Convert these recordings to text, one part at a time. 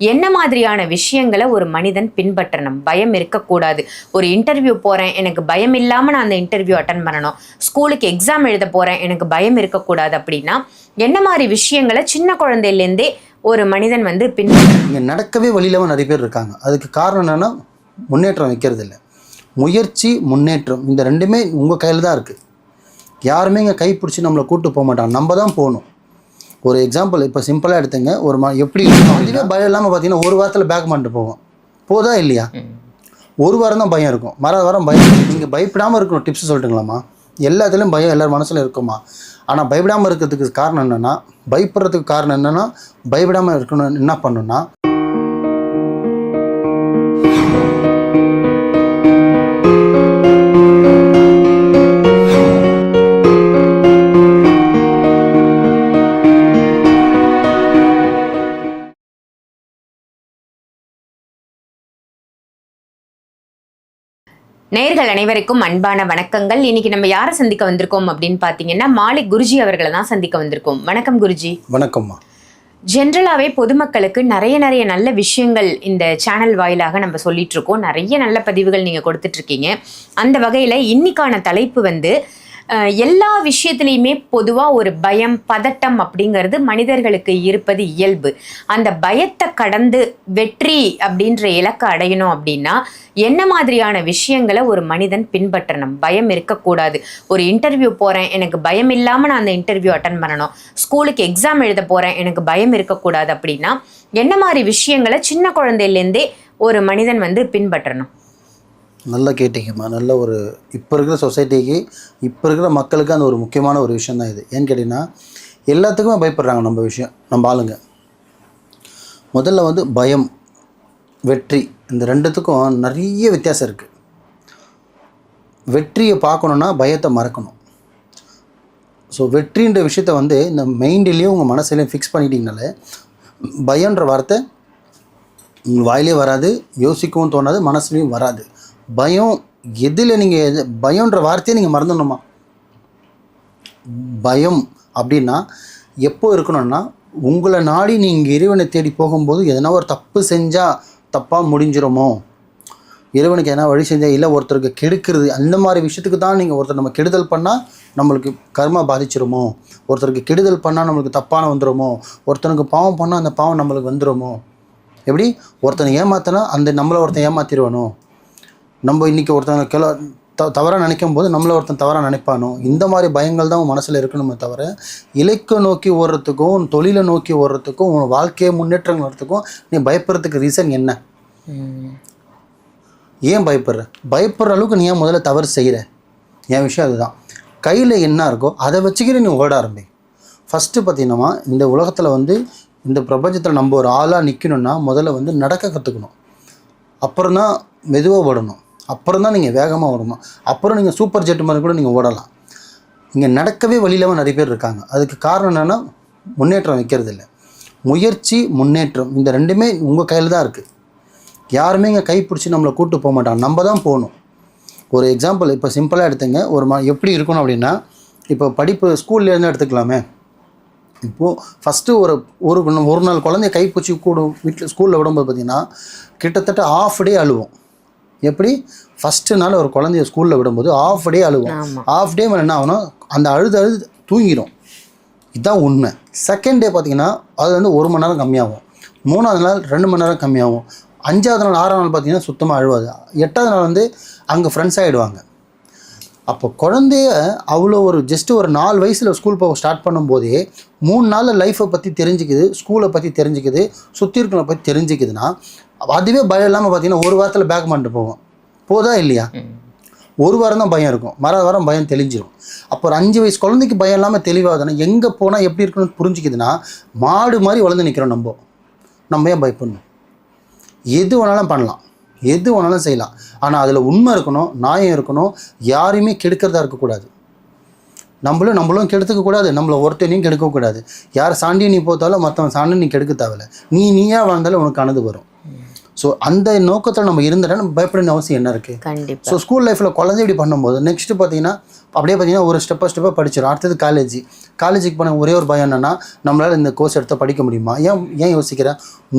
என்ன மாதிரியான விஷயங்களை ஒரு மனிதன் பின்பற்றணும்? பயம் இருக்கக்கூடாது. ஒரு இன்டர்வியூ போகிறேன் எனக்கு பயம் இல்லாமல் நான் அந்த இன்டர்வியூ அட்டன் பண்ணணும். ஸ்கூலுக்கு எக்ஸாம் எழுத போகிறேன் எனக்கு பயம் இருக்கக்கூடாது அப்படின்னா என்ன மாதிரி விஷயங்களை சின்ன குழந்தையிலேருந்தே ஒரு மனிதன் வந்து பின்பற்ற இங்கே நடக்கவே வழியில்லாமல் நிறைய பேர் இருக்காங்க. அதுக்கு காரணம் என்னென்னா முன்னேற்றம் வைக்கிறது இல்லை முயற்சி முன்னேற்றம் இந்த ரெண்டுமே உங்கள் கையில் தான் இருக்குது யாருமே இங்கே கை பிடிச்சி நம்மளை கூப்பிட்டு போக மாட்டாங்க. நம்ம தான் போகணும். ஒரு எக்ஸாம்பிள் இப்போ சிம்பிளாக எடுத்துங்க. ஒரு மா எப்படி அதுவே பயம் இல்லாமல் பார்த்தீங்கன்னா ஒரு வாரத்தில் பேக் பண்ணிட்டு போவோம். போதா இல்லையா? ஒரு வாரம் தான் பயம் இருக்கும். மற வாரம் பயம் நீங்கள் பயப்படாமல் இருக்கணும். டிப்ஸ் சொல்லட்டுங்களாம்மா எல்லாத்துலேயும் பயம் எல்லார் மனசில் இருக்குமா ஆனால் பயப்படாமல் இருக்கிறதுக்கு காரணம் என்னென்னா பயப்படுறதுக்கு காரணம் என்னென்னா பயப்படாமல் இருக்கணும் என்ன பண்ணணும்னா நேர்கள் அனைவருக்கும் அன்பான வணக்கங்கள். இன்னைக்கு நம்ம யாரை சந்திக்க வந்திருக்கோம் அப்படின்னு பார்த்தீங்கன்னா மாலிக் குருஜி அவர்களை தான் சந்திக்க வந்திருக்கோம். வணக்கம் குருஜி. வணக்கம்மா. ஜென்ரலாகவே பொதுமக்களுக்கு நிறைய நிறைய நல்ல விஷயங்கள் இந்த சேனல் வாயிலாக நம்ம சொல்லிட்டு இருக்கோம். நிறைய நல்ல பதிவுகள் நீங்கள் கொடுத்துட்டு இருக்கீங்க. அந்த வகையில் இன்னைக்கான தலைப்பு வந்து எல்லா விஷயத்துலையுமே பொதுவாக ஒரு பயம் பதட்டம் அப்படிங்கிறது மனிதர்களுக்கு இருப்பது இயல்பு. அந்த பயத்தை கடந்து வெற்றி அப்படின்ற இலக்கை அடையணும் அப்படின்னா என்ன மாதிரியான விஷயங்களை ஒரு மனிதன் பின்பற்றணும்? பயம் இருக்கக்கூடாது. ஒரு இன்டர்வியூ போகிறேன் எனக்கு பயம் இல்லாமல் நான் அந்த இன்டர்வியூ அட்டன் பண்ணணும். ஸ்கூலுக்கு எக்ஸாம் எழுத போகிறேன் எனக்கு பயம் இருக்கக்கூடாது அப்படின்னா என்ன மாதிரி விஷயங்களை சின்ன குழந்தையிலேருந்தே ஒரு மனிதன் வந்து பின்பற்றணும்? நல்லா கேட்டிங்கம்மா. நல்ல ஒரு இப்போ இருக்கிற சொசைட்டிக்கு இப்போ இருக்கிற மக்களுக்கு அந்த ஒரு முக்கியமான ஒரு விஷயம் தான் இது. ஏன்னு கேட்டிங்கன்னா எல்லாத்துக்குமே பயப்படுறாங்க நம்ம விஷயம் நம்ம ஆளுங்க. முதல்ல வந்து பயம் வெற்றி இந்த ரெண்டுத்துக்கும் நிறைய வித்தியாசம் இருக்குது வெற்றியை பார்க்கணுன்னா பயத்தை மறக்கணும். ஸோ வெற்றின்ற விஷயத்த வந்து இந்த மைண்ட்லேயும் உங்கள் மனசுலையும் ஃபிக்ஸ் பண்ணிட்டீங்கனாலே பயன்ற வார்த்தை உங்கள் வாயிலே வராது யோசிக்கவும் தோணாது மனசுலையும் வராது. பயம் எதில் நீங்கள் பயம்ன்ற வார்த்தையை நீங்கள் மறந்துடணுமா? பயம் அப்படின்னா எப்போ இருக்கணும்னா உங்களை நாடி நீங்கள் இறைவனை தேடி போகும்போது எதனா ஒரு தப்பு செஞ்சால் தப்பாக முடிஞ்சிருமோ? இறைவனுக்கு எதனா வழி செஞ்சால் இல்லை ஒருத்தருக்கு கெடுக்கிறது அந்த மாதிரி விஷயத்துக்கு தான் நீங்கள் ஒருத்தர் நம்ம கெடுதல் பண்ணால் நம்மளுக்கு கர்மா பாதிச்சிருமோ? ஒருத்தருக்கு கெடுதல் பண்ணால் நம்மளுக்கு தப்பான வந்துடுமோ ஒருத்தனுக்கு பாவம் பண்ணால் அந்த பாவம் நம்மளுக்கு வந்துடுமோ எப்படி? ஒருத்தனை ஏமாத்தினா அந்த நம்மளை ஒருத்தன் ஏமாத்திடுவானோ நம்ம இன்றைக்கி ஒருத்தவங்க கிள த தவறாக நினைக்கும் போது நம்மளை ஒருத்தன் தவறாக நினைப்பானோ? இந்த மாதிரி பயங்கள் தான் உன் மனசில் இருக்கணுமே தவிர இலக்கை நோக்கி ஓடுறதுக்கும் உன் தொழிலை நோக்கி ஓடுறதுக்கும் உன் வாழ்க்கையை முன்னேற்றம் வரத்துக்கும் நீ பயப்படுறதுக்கு ரீசன் என்ன? ஏன் பயப்படுற? பயப்படுற அளவுக்கு நீ ஏன் முதல்ல தவறு செய்கிற என் விஷயம் அதுதான். கையில் என்ன இருக்கோ அதை வச்சுக்கிட்டு நீ ஓட ஆரம்பி. ஃபஸ்ட்டு பார்த்தீங்கன்னா இந்த உலகத்தில் வந்து இந்த பிரபஞ்சத்தில் நம்ம ஒரு ஆளாக நிற்கணும்னா முதல்ல வந்து நடக்க கற்றுக்கணும் அப்புறம் தான் மெதுவாக ஓடணும். அப்புறம் தான் நீங்கள் வேகமாக ஓடணும். அப்புறம் நீங்கள் சூப்பர் ஜெட் மாதிரி கூட நீங்கள் ஓடலாம். இங்கே நடக்கவே வழியில்லாமல் நிறைய பேர் இருக்காங்க. அதுக்கு காரணம் என்னென்னா முன்னேற்றம் வைக்கிறது இல்லை முயற்சி முன்னேற்றம் இந்த ரெண்டுமே உங்கள் கையில் தான் இருக்குது யாருமே இங்கே கைப்பிடிச்சி நம்மளை கூப்பிட்டு போக மாட்டாங்க. நம்ம தான் போகணும். ஒரு எக்ஸாம்பிள் இப்போ சிம்பிளாக எடுத்துங்க. ஒரு மா எப்படி இருக்கணும் அப்படின்னா இப்போ படிப்பு ஸ்கூல்லேருந்து எடுத்துக்கலாமே. இப்போது ஃபஸ்ட்டு ஒரு ஒரு ஒரு நாள் குழந்தைய கைப்பூச்சி கூடும் வீட்டில் ஸ்கூலில் விடும்போது பார்த்திங்கன்னா கிட்டத்தட்ட ஆஃப் டே அழுவோம். எப்படி? ஃபஸ்ட்டு நாள் ஒரு குழந்தைய ஸ்கூலில் விடும்போது ஆஃப் டே அழுவோம் ஆமா. ஆஃப் டே மேலே என்ன ஆகணும் அந்த அழுது அழுது தூங்கிடும் இதுதான் உண்மை. செகண்ட் டே பார்த்தீங்கன்னா அது வந்து ஒரு மணி நேரம் கம்மியாகும். மூணாவது நாள் ரெண்டு மணி நேரம் கம்மியாகும். அஞ்சாவது நாள் ஆறாவது நாள் பார்த்தீங்கன்னா சுத்தமாக அழுவாது. எட்டாவது நாள் வந்து அங்கே ஃப்ரெண்ட்ஸ் ஆகிடுவாங்க அப்போ குழந்தைய அவ்வளோ ஒரு ஜஸ்ட் ஒரு நாலு வயசில் ஸ்கூல் போக ஸ்டார்ட் பண்ணும்போதே மூணு நாளில் லைஃப்பை பற்றி தெரிஞ்சுக்குது ஸ்கூலை பற்றி தெரிஞ்சுக்குது சுற்றி இருக்கிறவங்களை பற்றி தெரிஞ்சுக்குதுன்னா அதுவே பயம் இல்லாமல் பார்த்தீங்கன்னா ஒரு வாரத்தில் பேக் பண்ணிட்டு போவோம். போதா இல்லையா? ஒரு வாரம் தான் பயம் இருக்கும். மற வாரம் பயம் தெளிஞ்சிரும். அப்போ ஒரு அஞ்சு வயசு குழந்தைக்கு பயம் இல்லாமல் தெளிவாகுதுன்னா எங்கே போனால் எப்படி இருக்கணும்னு புரிஞ்சுக்குதுன்னா மாடு மாதிரி வளர்ந்து நிற்கிறோம் நம்ம. நம்ம ஏன் பயப்படணும்? எது வேணாலும் பண்ணலாம். எது வேணாலும் செய்யலாம். ஆனால் அதில் உண்மை இருக்கணும் நியாயம் இருக்கணும் யாரையுமே கெடுக்கிறதா இருக்கக்கூடாது. நம்மளும் நம்மளும் கெடுத்துக்க கூடாது. நம்மளை ஒருத்தனையும் கெடுக்கக்கூடாது யார் சாண்டியை நீ போத்தாலும் மற்றவன் சாண்டி நீ கெடுக்க தேவையில்ல. நீ நீயா வாழ்ந்தாலும் உனக்கு அணுது வரும். ஸோ அந்த நோக்கத்தில் நம்ம இருந்துட்டா நம்ம பயப்பட வேண்டிய அவசியம் என்ன இருக்குது கண்டிப்பா. ஸோ ஸ்கூல் லைஃப்பில் குழந்தை இப்படி பண்ணும்போது நெக்ஸ்ட்டு பார்த்தீங்கன்னா அப்படியே பார்த்தீங்கன்னா ஒரு ஸ்டெப்பாக ஸ்டெப்பாக படிச்சிடும் அடுத்தது காலேஜ் காலேஜுக்கு போன ஒரே ஒரு பயம் என்னென்னா நம்மளால் இந்த கோர்ஸ் எடுத்து படிக்க முடியுமா? ஏன் ஏன் யோசிக்கிற?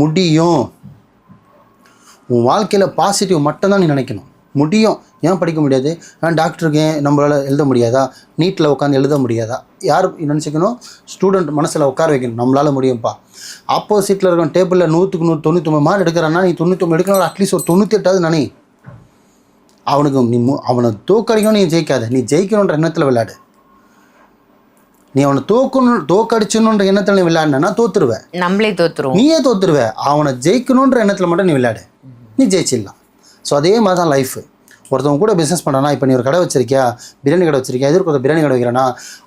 முடியும். உன் வாழ்க்கையில் பாசிட்டிவ் மட்டும்தான் நீ நினைக்கணும். முடியும். ஏன் படிக்க முடியாது? ஏன் டாக்டருக்கு ஏன் நம்மளால் எழுத முடியாதா? நீட்டில் உட்காந்து எழுத முடியாதா? யார் நினச்சிக்கணும்? ஸ்டூடெண்ட் மனசில் உட்கார வைக்கணும். நம்மளால் முடியும்ப்பா ஆப்போசிட்டில் இருக்கிற டேபிளில் நூற்றுக்கு நூறு தொண்ணூத்தொம்பது மார்க் எடுக்கிறான்னா நீ தொண்ணூத்தொம்பது எடுக்கணும் அட்லீஸ்ட் ஒரு தொண்ணூற்றி நினை. அவனுக்கு நீ அவனை தோக்கடிக்கணும் நீ ஜெயிக்காத. நீ ஜெயிக்கணுன்ற எண்ணத்தில் விளையாடு. நீ அவனை தோக்கணும் தோக்கடிச்சணுன்ற எண்ணத்தில் நீ விளையாடினா தோத்துருவேன் நம்மளே தோத்துருவோம். நீயே தோத்துருவ. அவனை ஜெயிக்கணுன்ற எண்ணத்தில் மட்டும் நீ விளையாடு. நீ ஜெயிச்சிடலாம். ஸோ அதே மாதிரி தான் லைஃப் ஒருத்தவங்க கூட பிஸ்னஸ் பண்ணுறானா இப்போ நீ ஒரு கடை வச்சிருக்கியா? பிரியாணி கடை வச்சிருக்கியா? எதிர்க்கு ஒரு பிரியாணி கடை வைக்கிறேன்னா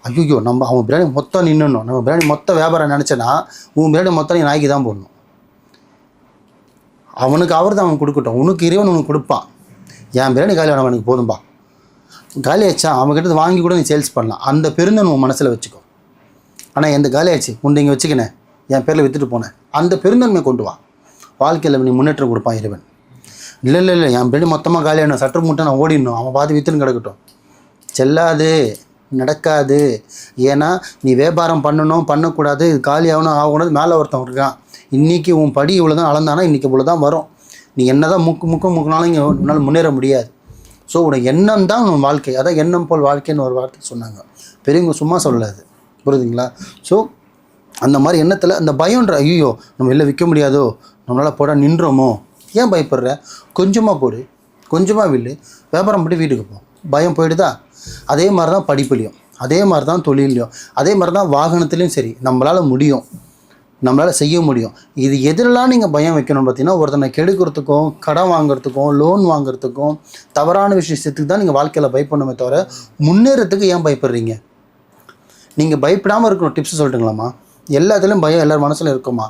ஐயோ நம்ம அவன் பிரியாணி மொத்தம் நின்றுணும் நம்ம பிரியாணி மொத்த வியாபாரம் நினச்சேன்னா உன் பிரியாணி மொத்தம் நீ நாய்க்கு தான் போடணும். அவனுக்கு அவர் தான் அவன் கொடுக்கட்டும். உனக்கு இறைவன் உனக்கு கொடுப்பான். என் பிரியாணி காலி அவனுக்கு எனக்கு போதும்பா. காலி ஆச்சா? அவங்ககிட்ட வாங்கி கூட நீ சேல்ஸ் பண்ணலாம். அந்த பெருந்தன் உன் மனசில் வச்சுக்கோ. ஆனால் எந்த காலி ஆச்சு? உண்டு இங்கே வச்சுக்கினேன். என் பேரில் விற்றுட்டு போனேன். அந்த பெருந்தன்மை கொண்டு வா. வாழ்க்கையில் நீ முன்னேற்றம் கொடுப்பான் இறைவன். இல்லை இல்லை இல்லை என் பிரியாணி மொத்தமாக காலியாகணும் சட்டை மூட்டை நான் ஓடிடணும். அவன் பார்த்து விற்றுன்னு கிடக்கட்டும். செல்லாது நடக்காது. ஏன்னா நீ வியாபாரம் பண்ணணும் பண்ணக்கூடாது இது காலியாகணும் ஆகக்கூடாது மேலே ஒருத்தன் இருக்கான். இன்றைக்கி உன் படி இவ்வளோ தான் அளந்தானா இன்றைக்கி இவ்வளோ தான் வரும். நீ என்ன தான் முக்கு முக்கு முக்கினாலும் இங்கே உன்னால் முன்னேற முடியாது. ஸோ உனக்கு எண்ணம் தான் உன் வாழ்க்கை. அதான் எண்ணம் போல் வாழ்க்கைன்னு ஒரு வார்த்தை சொன்னாங்க. பெரியவங்க சும்மா சொல்லாது புரியுதுங்களா? ஸோ அந்த மாதிரி எண்ணத்தில் அந்த பயம்ன்ற ஐயோ நம்ம வெளில விற்க முடியாதோ? நம்மளால் போட நின்றோமோ? ஏன் பயப்படுற? கொஞ்சமாக போடு. கொஞ்சமாக வில்லு. வியாபாரம் பண்ணி வீட்டுக்கு போ. பயம் போயிடுதா? அதே மாதிரி தான் படிப்புலையும். அதே மாதிரி தான் தொழிலையும் அதே மாதிரி தான் வாகனத்துலேயும் சரி. நம்மளால் முடியும். நம்மளால் செய்ய முடியும். இது எதிரெல்லாம் நீங்கள் பயம் வைக்கணும்னு பார்த்தீங்கன்னா ஒருத்தனை கெடுக்கிறதுக்கும் கடன் வாங்குறதுக்கும் லோன் வாங்குறதுக்கும் தவறான விஷயத்துக்கு தான் நீங்கள் வாழ்க்கையில் பயப்படணுமே தவிர முன்னேறத்துக்கு ஏன் பயப்படுறீங்க? நீங்கள் பயப்படாமல் இருக்கணும். டிப்ஸ் சொல்லட்டுங்களாம்மா எல்லாத்துலேயும் பயம் எல்லார் மனசுல இருக்குமா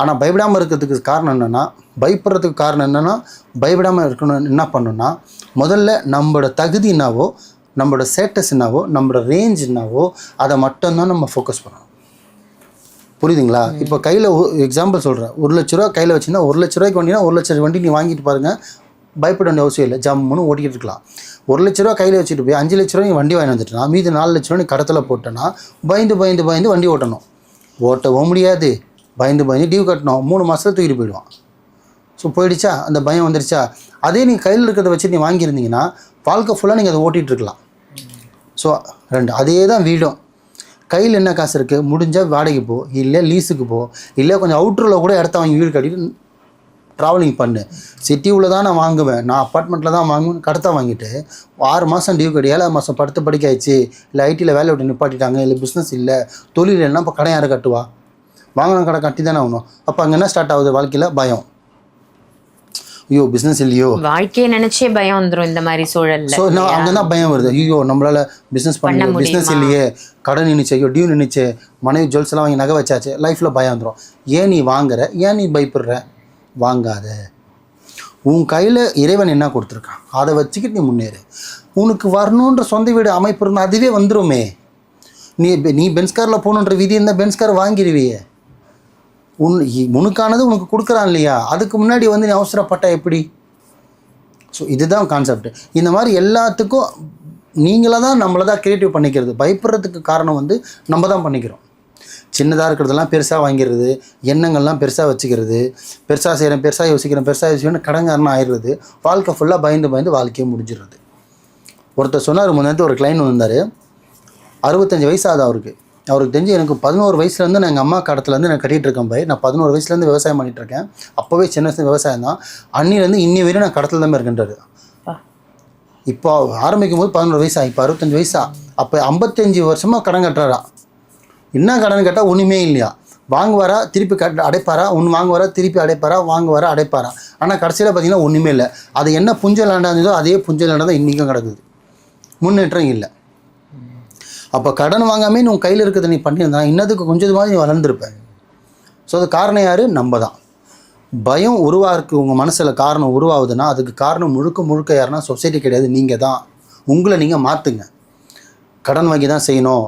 ஆனால் பயப்படாமல் இருக்கிறதுக்கு காரணம் என்னென்னா பயப்படுறதுக்கு காரணம் என்னென்னா பயப்படாமல் இருக்கணும் என்ன பண்ணணும்னா முதல்ல நம்மளோட தகுதி என்னவோ நம்மளோட ஸ்டேட்டஸ் என்னவோ நம்மளோட ரேஞ்ச் என்னவோ அதை மட்டும்தான் நம்ம ஃபோக்கஸ் பண்ணணும். புரியுதுங்களா? இப்போ கையில் எக்ஸாம்பிள் சொல்கிறேன் ஒரு லட்ச ரூபா கையில் வச்சுருந்தா ஒரு லட்ச ரூபாய்க்கு வண்டினா ஒரு லட்ச வண்டி நீ வாங்கிட்டு பாருங்கள் பயப்பட வேண்டிய அவசியம் இல்லை. ஜம்முன்னு ஓட்டிக்கிட்டு இருக்கலாம். ஒரு லட்ச ரூபா கையில் வச்சுட்டு போய் அஞ்சு லட்ச ரூபா நீ வண்டி வாங்கி வந்துட்டுனா மீதி நாலு லட்ச ரூபா நீ கடத்தில் போட்டேன்னா பயந்து பயந்து பயந்து வண்டி ஓட்டணும். ஓட்டவும் முடியாது. பயந்து பயந்து டியூ கட்டணும் மூணு மாதத்துல தூக்கிட்டு போயிடுவான். ஸோ போயிடுச்சா? அந்த பயம் வந்துருச்சா? அதே நீங்கள் கையில் இருக்கிறத வச்சு நீ வாங்கியிருந்தீங்கன்னா வாழ்க்கை ஃபுல்லாக நீங்கள் அதை ஓட்டிகிட்டு இருக்கலாம். ஸோ ரெண்டு அதே தான் வீடும். கையில் என்ன காசு இருக்குது முடிஞ்சால் வாடகைக்கு போ. இல்லை லீஸுக்கு போ. இல்லை கொஞ்சம் அவுட்டரில் கூட இடத்த வாங்கி வீடு கட்டிட்டு ட்ராவலிங் பண்ணு. சிட்டியில் தான் நான் வாங்குவேன். நான் அப்பார்ட்மெண்ட்டில் தான் வாங்குவேன் கடத்தை வாங்கிட்டு ஆறு மாதம் டியூ கட்டி ஏழாவது மாதம் படுத்து படிக்க ஆயிடுச்சு இல்லை ஐடியில் வேலை விட்டு நிப்பாட்டிட்டாங்க. இல்லை பிஸ்னஸ் இல்லை. தொழில் இல்லைன்னா இப்போ கடை யார் கட்டுவா? வாங்கின கடை கட்டி தானே ஆகணும். அப்போ அங்கே என்ன ஸ்டார்ட் ஆகுது? வாழ்க்கையில் பயம். ஐயோ பிஸ்னஸ் இல்லையோ? வாழ்க்கையை நினைச்சே பயம் வந்துரும் இந்த மாதிரி சூழல்ல. ஸோ நான் அங்கே தான் பயம் வருது. ஐயோ நம்மளால பிஸ்னஸ் பண்ண பிஸ்னஸ்? இல்லையே. கடன் நின்றுச்சு ஐயோ டியூ நின்றுச்சு மனைவி ஜுவல்ஸ் எல்லாம் வாங்கி நகை வச்சாச்சு. லைஃப்பில் பயம் வந்துடும் ஏன் நீ வாங்குற? ஏன் நீ பயப்படுற? வாங்காத. உன் கையில் இறைவன் என்ன கொடுத்துருக்கான்? அதை வச்சுக்கிட்டு நீ முன்னேறு. உனக்கு வரணுன்ற சொந்த வீடு அமைப்பு இருந்தால் அதுவே வந்துருமே. நீ நீ பென்ஸ்காரில் போகணுன்ற விதி இருந்தால் பென்ஸ்கார் வாங்கிடுவியே உன் இ- உனக்கானது உனக்கு கொடுக்குறான் இல்லையா? அதுக்கு முன்னாடி வந்து நீ அவசரப்பட்ட எப்படி? ஸோ இதுதான் கான்செப்ட் இந்த மாதிரி எல்லாத்துக்கும் நீங்களாக தான் நம்மளை தான் க்ரியேட்டிவ் பண்ணிக்கிறது. பயப்படுறதுக்கு காரணம் வந்து நம்ம தான் பண்ணிக்கிறோம். சின்னதாக இருக்கிறதெல்லாம் பெருசாக வாங்கிடுறது எண்ணங்கள்லாம் பெருசாக வச்சுக்கிறது பெருசாக செய்கிறேன் பெருசாக யோசிக்கிறேன் பெருசாக யோசிக்கிறேன் கடங்காரனா ஆயிடுறது வாழ்க்கை ஃபுல்லாக பயந்து பயந்து வாழ்க்கையை முடிஞ்சிடுறது. ஒருத்தர் சொன்னார் முன்னாடி ஒரு கிளைண்ட் வந்தார் அறுபத்தஞ்சு வயசு ஆகுது அவருக்கு. அவருக்கு தெரிஞ்சு எனக்கு பதினோரு வயசுலேருந்து நான் எங்கள் அம்மா கடத்துலேருந்து நான் கட்டிகிட்டு இருக்கேன் பை நான் பதினோரு வயசுலேருந்து விவசாயம் பண்ணிட்டு இருக்கேன். அப்போவே சின்ன வயசுல விவசாயம் தான். அன்னிலேருந்து இன்னி வரையும் நான் கடத்தில் தான் இருக்கின்றாரு. இப்போ ஆரம்பிக்கும் போது பதினோரு வயசா இப்போ அறுபத்தஞ்சு வயசா. அப்போ ஐம்பத்தஞ்சு வருஷமாக கடன் கட்டுறாரா? என்ன கடன் கேட்டால் ஒன்றுமே இல்லையா? வாங்குவாரா திருப்பி கட் அடைப்பாரா? ஒன்று வாங்குவாரா திருப்பி அடைப்பாரா? வாங்குவாரா அடைப்பாரா? ஆனால் கடைசியில் பார்த்தீங்கன்னா ஒன்றுமே இல்லை. அது என்ன புஞ்சல் இருந்ததோ அதே புஞ்சல் தான் இன்றைக்கும் கிடக்குது. முன்னேற்றம் இல்லை. அப்போ கடன் வாங்காமே நீ உன் கையில் இருக்கிறத நீ பண்ணியிருந்தா இன்னதுக்கு கொஞ்சமாக நீ வளர்ந்துருப்பேன் ஸோ அது காரணம் யார்? நம்ம தான் பயம் உருவாருக்கு உங்கள் மனசில் காரணம் உருவாகுதுன்னா அதுக்கு காரணம் முழுக்க முழுக்க யாருன்னா சொசைட்டி கிடையாது. நீங்கள் தான் உங்களை நீங்கள் மாற்றுங்க கடன் வாங்கி தான் செய்யணும்.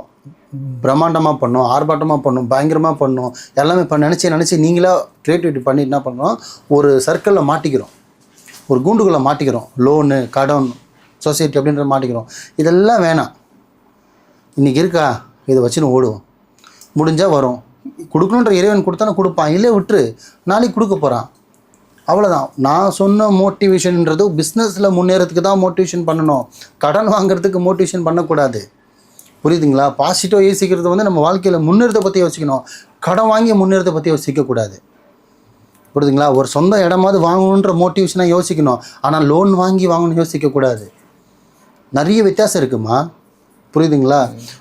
பிரம்மாண்டமாக பண்ணும் ஆர்ப்பாட்டமாக பண்ணும் பயங்கரமாக பண்ணும் எல்லாமே பண்ண நினச்சி நினச்சி நீங்களாக க்ரியேட்டிவிட்டி பண்ணி என்ன பண்ணணும்? ஒரு சர்க்கிளில் மாட்டிக்கிறோம். ஒரு கூண்டுக்குள்ளே மாட்டிக்கிறோம். லோனு கடன் சொசைட்டி அப்படின்ற மாட்டிக்கிறோம். இதெல்லாம் வேணாம். இன்றைக்கி இருக்கா? இதை வச்சுன்னு ஓடுவோம். முடிஞ்சால் வரும். கொடுக்கணுன்ற இறைவன் கொடுத்தானே கொடுப்பான். இல்லை விட்டுரு. நாளைக்கு கொடுக்க போகிறான் அவ்வளோதான் நான் சொன்ன மோட்டிவேஷன்ன்றது பிஸ்னஸில் முன்னேறதுக்கு தான் மோட்டிவேஷன் பண்ணணும். கடன் வாங்குறதுக்கு மோட்டிவேஷன் பண்ணக்கூடாது. புரியுதுங்களா? பாசிட்டிவாக யோசிக்கிறது வந்து நம்ம வாழ்க்கையில் முன்னேறத பற்றி யோசிக்கணும். கடன் வாங்கி முன்னேறத பற்றி யோசிக்கக்கூடாது புரியுதுங்களா? ஒரு சொந்த இடமாவது வாங்கணுன்ற மோட்டிவேஷனாக யோசிக்கணும். ஆனால் லோன் வாங்கி வாங்கணும்னு யோசிக்கக்கூடாது நிறைய வித்தியாசம் இருக்குமா? புரியுதுங்களா?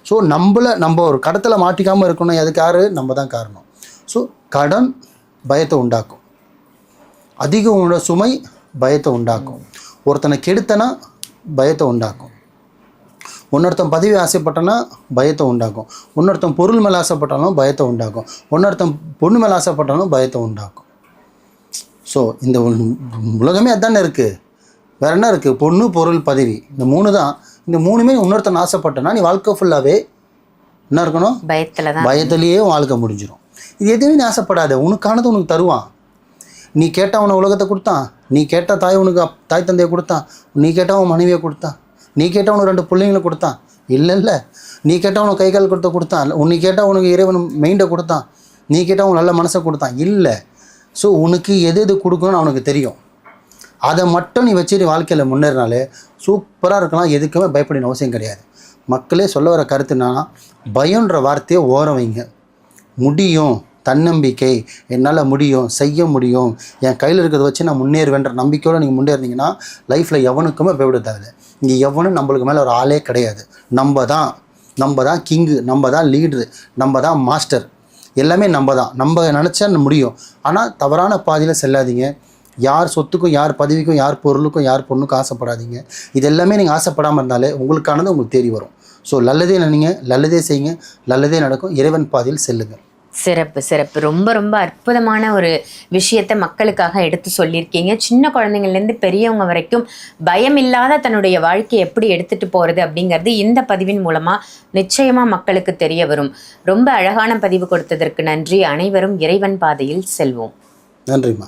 ஸோ நம்மள நம்ம ஒரு கடத்தில் மாட்டிக்காமல் இருக்கணும். அதுக்கு யார்? நம்ம தான் காரணம். ஸோ கடன் பயத்தை உண்டாக்கும். அதிக சுமை பயத்தை உண்டாக்கும். ஒருத்தனை கெடுத்தனா பயத்தை உண்டாக்கும். இன்னொருத்தன் பதவி ஆசைப்பட்டனா பயத்தை உண்டாக்கும். இன்னொருத்தன் பொருள் மேலே ஆசைப்பட்டாலும் பயத்தை உண்டாக்கும். இன்னொருத்தன் பொண்ணு மேலே ஆசைப்பட்டாலும் பயத்தை உண்டாக்கும். ஸோ இந்த உல- உலகமே அதானே இருக்குது வேற என்ன இருக்குது பொண்ணு பொருள் பதவி. இந்த மூணு தான். இந்த மூணுமே இன்னொருத்தன் ஆசைப்பட்டனா நீ வாழ்க்கை ஃபுல்லாகவே என்ன இருக்கணும்? பயத்துல தான். பயத்திலேயே வாழ்க்கை முடிஞ்சிடும் இது எதுவுமே நீ ஆசைப்படாத. உனக்கானது உனக்கு தருவான். நீ கேட்டவனை உலகத்தை கொடுத்தான். நீ கேட்ட தாய் உனக்கு தாய் தந்தையை கொடுத்தான். நீ கேட்டவன் மனைவியை கொடுத்தான். நீ கேட்டவனுக்கு ரெண்டு பிள்ளைங்களை கொடுத்தான். இல்லை இல்லை நீ உனக்கு கை கால் கொடுத்த கொடுத்தான். இல்லை உன்னை கேட்டால் உனக்கு இறைவன் மைண்டை கொடுத்தான். நீ கேட்டால் உனக்கு நல்ல மனசை கொடுத்தான். இல்லை. ஸோ உனக்கு எது எது கொடுக்கணும்னு அவனுக்கு தெரியும். அதை மட்டும் நீ வச்சு வாழ்க்கையில் முன்னேறினாலே சூப்பராக இருக்கலாம். எதுக்குமே பயப்படின அவசியம் கிடையாது. மக்களே சொல்ல வர கருத்து என்னன்னா பயன்ற வார்த்தையை ஓரம் வைங்க. முடியும். தன்னம்பிக்கை. என்னால் முடியும். செய்ய முடியும். என் கையில் இருக்கிறத வச்சு நான் முன்னேறுவேன்ற நம்பிக்கையோடு நீங்கள் முன்னேறினீங்கன்னா லைஃப்பில் எவனுக்குமே பயப்படுத்தாது தேவையில்லை. இங்கே எவனும் நம்மளுக்கு மேலே ஒரு ஆளே கிடையாது. நம்ம தான் நம்ம தான் கிங்கு நம்ம தான் லீடரு நம்ம தான் மாஸ்டர் எல்லாமே நம்ம தான் நம்ம நினச்சா முடியும். ஆனால் தவறான பாதையில் செல்லாதீங்க. யார் சொத்துக்கும் யார் பதவிக்கும் யார் பொருளுக்கும் யார் பொண்ணுக்கும் ஆசைப்படாதீங்க. இது எல்லாமே நீங்கள் ஆசைப்படாமல் இருந்தாலே உங்களுக்கானது உங்களுக்கு தேடி வரும். ஸோ நல்லதே நினைங்க நல்லதே செய்யுங்க நல்லதே நடக்கும். இறைவன் பாதையில் செல்லுங்கள். சிறப்பு சிறப்பு. ரொம்ப ரொம்ப அற்புதமான ஒரு விஷயத்தை மக்களுக்காக எடுத்து சொல்லியிருக்கீங்க. சின்ன குழந்தைங்கள்லேருந்து பெரியவங்க வரைக்கும் பயம் இல்லாத தன்னுடைய வாழ்க்கையை எப்படி எடுத்துட்டு போறது அப்படிங்கிறது இந்த பதிவின் மூலமா நிச்சயமா மக்களுக்கு தெரிய வரும். ரொம்ப அழகான பதிவு கொடுத்ததற்கு நன்றி. அனைவரும் இறைவன் பாதையில் செல்வோம். நன்றிம்மா.